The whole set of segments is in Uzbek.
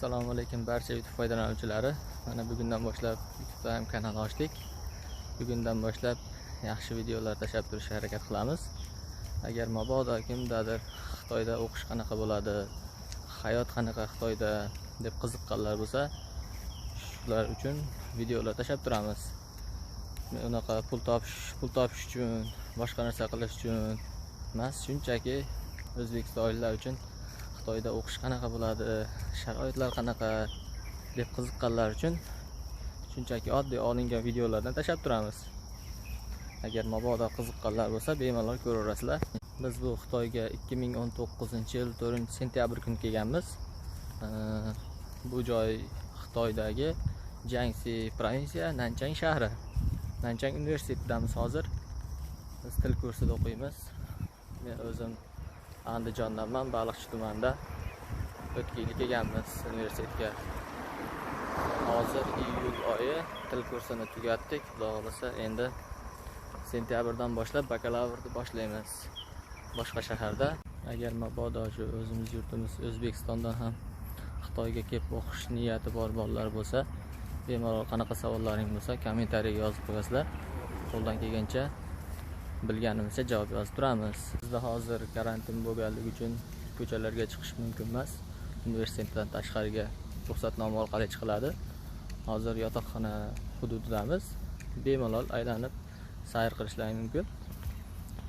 assalomu alaykum barcha youtube foydalanuvchilari. Mana bugundan boshlab youtubeda ham kanal ochdik. Bugundan boshlab yaxshi videolar tashlab turishga harakat qilamiz. Agar mabodo kimdadir xitoyda o'qish qanaqa bo'ladi hayot qanaqa xitoyda deb qiziqqanlar bo'lsa shular uchun videolar tashlab turamiz. Unaqa pul topish pul topish uchun boshqa narsa qilish uchun emas shunchaki o'zbekistonliklar uchun xitoyda o'qish qanaqa bo'ladi e, sharoitlar qanaqa deb qiziqqanlar uchun shunchaki oddiy olingan videolardan tashlab turamiz. Agar mabodo qiziqqanlar bo'lsa bemalol ko'raverasizlar biz bu xitoyga 2019 yil 4 sentyabr kuni kelganmiz. E, bu joy xitoydagi jangsi provinsiya nanchang shahri. Nanchang universitetidamiz hozir. Biz til kursida o'qiymiz. Men o'zim andijondanman baliqchi tumanida o'tgan yili kelganmiz universitetga. Hozir iyul oyi til kursini tugatdik. Xudo xohlasa endi sentyabrdan boshlab bakalavrni boshlaymiz. Boshqa shaharda. Agar mabodo shu o'zimiz yurtimiz o'zbekistondan ham xitoyga kelib o'qish niyati bor bolalar bo'lsa bemalol qanaqa savollaring bo'lsa kommentariyga yozib qo'yasizlar. Qo'ldan kelgancha bilganimizcha javob yozib turamiz. Bizda hozir karantin bo'lganligi uchun ko'chalarga chiqish mumkin emas. Universitetdan tashqariga ruxsatnoma orqali chiqiladi. Hozir yotoqxona hududidamiz. Bemalol aylanib sayr qilishlari mumkin.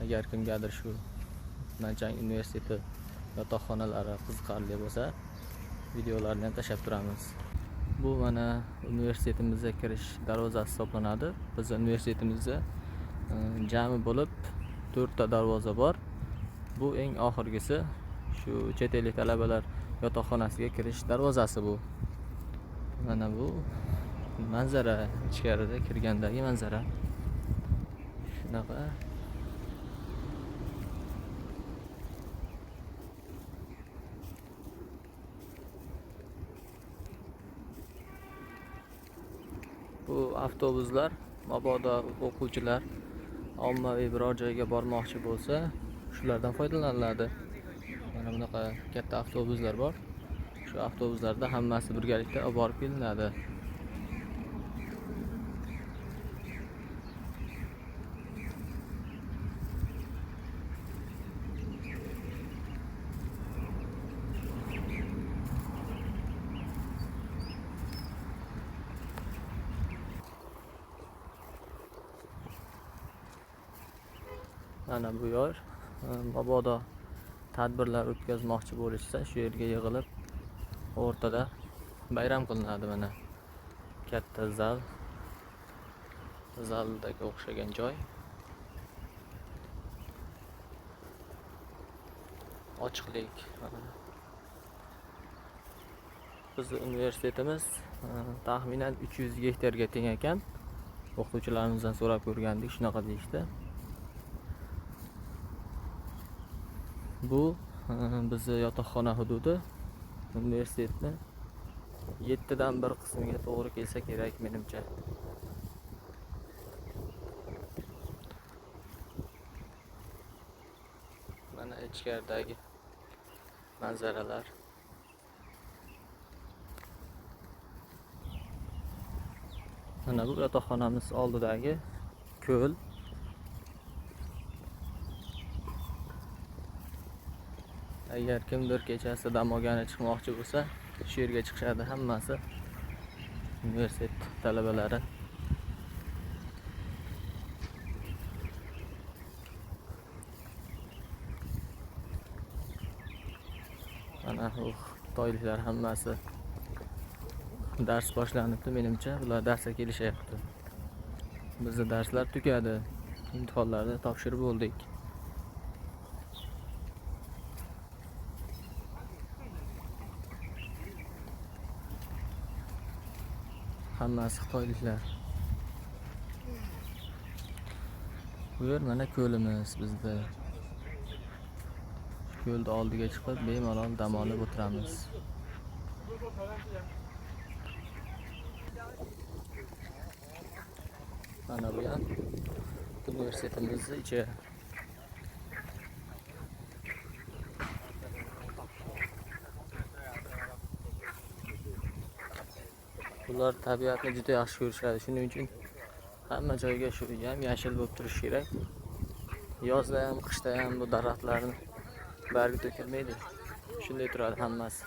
Agar kimgadir shu nanchang universiteti yotoqxonalari qiziqarli bo'lsa videolarni ham tashlab turamiz. Bu mana universitetimizga kirish darvozasi hisoblanadi. Biz universitetimizda Э, jami bo'lib to'rtta darvoza bor. Bu eng oxirgisi shu chet ellik talabalar yotoqxonasiga kirish darvozasi bu. Mana bu manzara ichkarida kirgandagi manzara. Shunaqa. Bu avtobuslar mabodo o'quvchilar ommaviy biror joyga bormoqchi bo'lsa shulardan foydalaniladi. Mana bunaqa katta avtobuslar bor. Shu avtobuslarda hammasi birgalikda olib borib kelinadi. Mana bu yer ehm, mabodo tadbirlar o'tkazmoqchi bo'lishsa shu yerga yig'ilib o'rtada bayram qilinadi mana. Katta zal. Zaldagi o'xshagan joy. Ochiqlik. Bizni universitetimiz ehm, taxminan 300 gektarga teng ekan. O'qituvchilarimizdan so'rab ko'rgandik shunaqa deyishdi. Bu bizni yotoqxona hududi universitetni yettidan bir qismiga to'g'ri kelsa kerak menimcha mana ichkaridagi manzaralar mana bu yotoqxonamiz oldidagi ko'l agar kimdir kechasi dam olgani chiqmoqchi bo'lsa shu yerga chiqishadi hammasi. Universitet talabalari. Mana u xitoyliklar hammasi dars boshlanibdi menimcha. Ular darsga kelishyapti. Bizni darslar tugadi. Imtihonlarni topshirib bo'ldik. Hammasi xitoyliklar bu yer mana ko'limiz bizda ko'lni oldiga chiqib bemalol dam olib o'tiramiz mana bu ham universitetimizni ichi Bunlar təbiətlə ciddi yaxşı görüşürlər. Şunun üçün həmmə cəyəyə şürüyəm, yaşıl bo'lib turishi kerak. Yozda ham, qishda ham bu daraxtlarning bargi to'kilmaydi. Shunday turadi hammasi.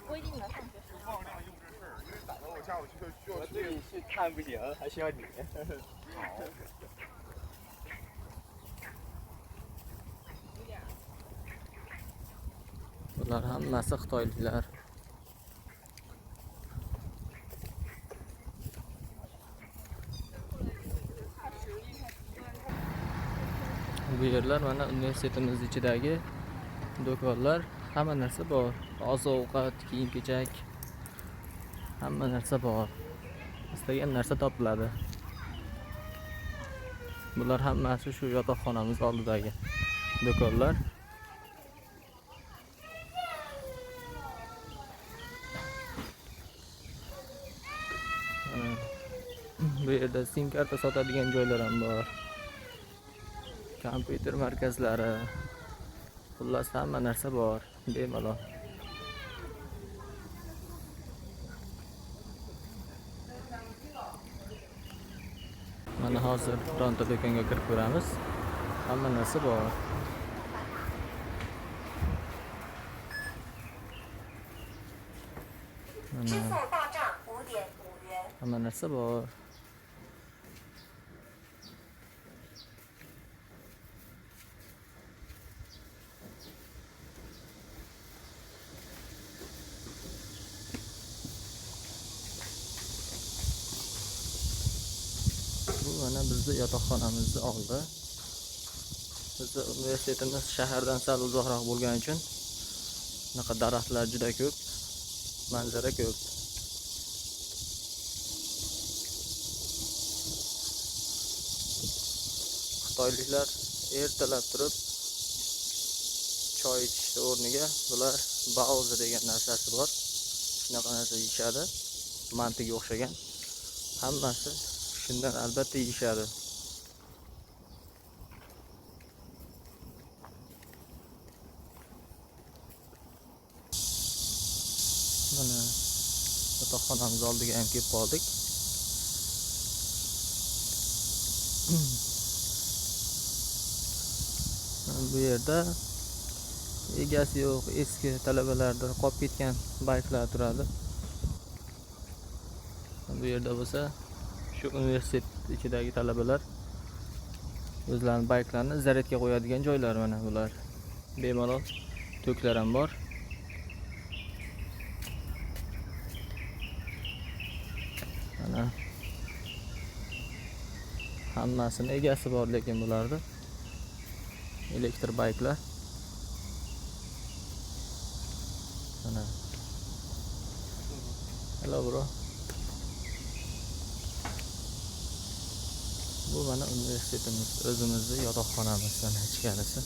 Bular hammasi. Bu yerlar mana universitetimiz ichidagi do'konlar hamma narsa bor oziq ovqat kiyim kechak hamma narsa bor istagan narsa topiladi bular hammasi shu yotoqxonamiz oldidagi do'konlar bu yerda sim karta sotadigan joylar ham bor kompyuter markazlari. Xullas hamma narsa bor. Bemalol. Mana hozir bironta do'konga kirib ko'ramiz. Hamma narsa bor. Hamma narsa bor. Bizni yotoqxonamizni oldi. Bizni universitetimiz shahardan sal uzoqroq bo'lgani uchun bunaqa daraxtlar juda ko'p manzara ko'p. Xitoyliklar ertalab turib choy ichishni o'rniga bular baozi degan narsasi bor. Shunaqa narsa yeyishadi. Mantiga o'xshagan. Hammasi shundan albatta yeyishadi mana yotoqxonamiz oldiga ham kelib qoldik bu yerda egasi yo'q eski talabalarda qolib ketgan bayklar turadi bu yerda bo'lsa shu universitet ichidagi talabalar o'zlarini bayklarini zaryadga qo'yadigan joylar mana bular. Bemalol to'klar ham bor. Mana. Hammasini egasi bor lekin bularni elektr bayklar mana. Hello bro bu mana universitetimiz o'zimizni yotoqxonamiz mana ichkarisi